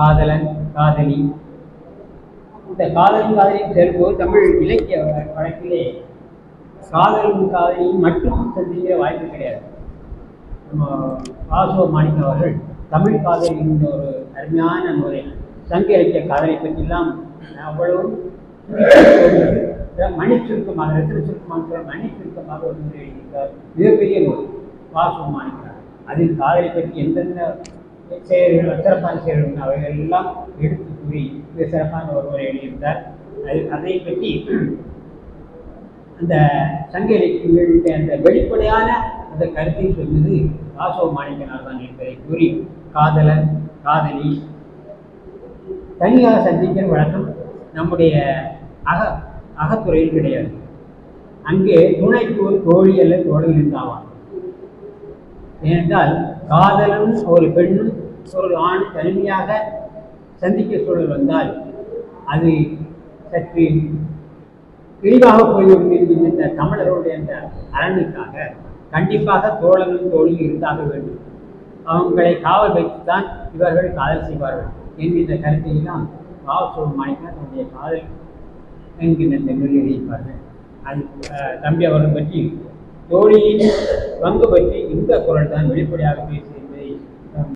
காதலன் காதலி. இந்த காதலும் காதலியும் சேரும்போது தமிழ் இலக்கிய வழக்கிலே காதலும் காதலியும் மட்டும் சந்திக்கிற வாய்ப்பு கிடையாது. நம்ம வாசவ மாணிக்கம் அவர்கள் தமிழ் காதல் என்ற ஒரு அருமையான முறை சங்க இலக்கிய காதலை பற்றியெல்லாம் அவ்வளவும் மணி சுருக்கமாக ரத்தின சுருக்கமாக மணி சுருக்கமாக ஒரு முறை எழுதியிருக்கார் மிகப்பெரிய நூல் வாசவ மாணிக்கிறார் அதில் காதலை பற்றி எந்தெந்த செயல்கள் சிறப்பான செயல்கள் அவைகள் எல்லாம் எடுத்து கூறி மிக சிறப்பான ஒருவர் எழுதியிருந்தார் அது அதை பற்றி அந்த சங்க இலக்கியங்களுடைய அந்த வெளிப்படையான அந்த கருத்தை சொன்னது வாசவ மாணிக்கனார் தான் என்பதை கூறி காதலன் காதலி தனியாக சந்திக்கிற வழக்கம் நம்முடைய அக அகத்துறையில் கிடையாது. அங்கே துணைக்கு ஒரு தோழி அல்ல தோழி இருந்தாவான் ஏனென்றால் காதலும் ஒரு பெண்ணும் ஒரு ஆண் தனிமையாக சந்திக்க சூழல் வந்தால் அது சற்று தெளிவாக போய்விடும் என்கின்ற இந்த தமிழர்களுடைய அந்த அரணுக்காக கண்டிப்பாக தோழனும் தோழியும் இருந்தாக வேண்டும். அவங்களை காவல் வைத்துத்தான் இவர்கள் காதல் செய்வார்கள் என்கின்ற கருத்தையெல்லாம் பாவசோழ மாணிக்கா தன்னுடைய காதல் என்கின்ற இந்த நூல் அது தம்பி அவர்கள் பற்றி தோழியின் பங்கு பற்றி இந்த குரல் தான் வெளிப்படையாக பேசி